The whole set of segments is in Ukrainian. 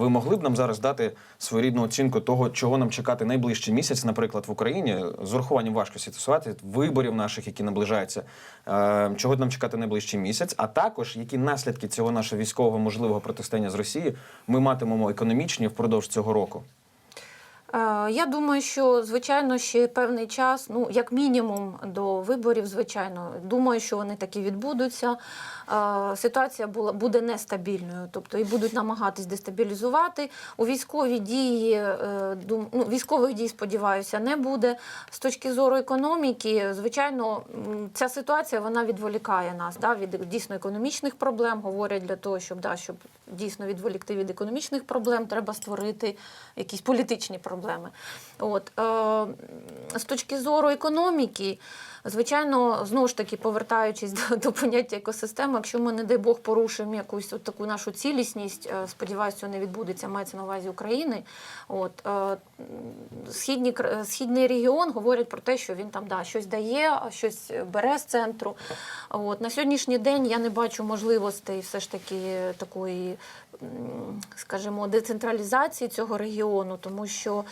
Ви могли б нам зараз дати своєрідну оцінку того, чого нам чекати найближчий місяць, наприклад, в Україні, з урахуванням важкості ситуації, виборів наших, які наближаються, е, чого нам чекати найближчий місяць, а також які наслідки цього нашого військового можливого протистояння з Росією ми матимемо економічні впродовж цього року. Е, Я думаю, що звичайно ще певний час, ну як мінімум до виборів, звичайно, думаю, що вони таки відбудуться. Е, Ситуація була буде нестабільною, тобто і будуть намагатись дестабілізувати. У військові дії е, ну, військових дій, сподіваюся, не буде. З точки зору економіки, звичайно, ця ситуація вона відволікає нас да, від дійсно економічних проблем. Говорять для того, щоб да, щоб дійсно відволікти від економічних проблем, треба створити якісь політичні проблеми. От, е, з точки зору економіки, звичайно, знову ж таки, повертаючись до, до поняття екосистеми, якщо ми, не дай Бог, порушимо якусь от таку нашу цілісність, е, сподіваюся, що не відбудеться, мається на увазі України. От, е, східні, східний регіон говорять про те, що він там да, щось дає, щось бере з центру. От, на сьогоднішній день я не бачу можливостей все ж таки такої, скажімо, децентралізації цього регіону, тому що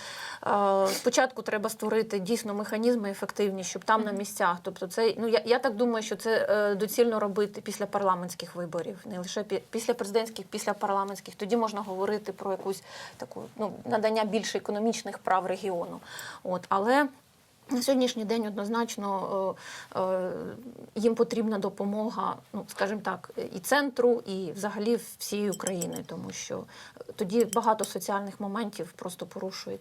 е, спочатку треба створити дійсно механізми ефективні, щоб там на місцях. Тобто, це ну я, я так думаю, що це е, доцільно робити після парламентських виборів, не лише пі- після президентських, після парламентських. Тоді можна говорити про якусь таку ну надання більше економічних прав регіону. От але. На сьогоднішній день однозначно е, е, їм потрібна допомога, ну скажімо так, і центру, і взагалі всієї України, тому що тоді багато соціальних моментів просто порушується.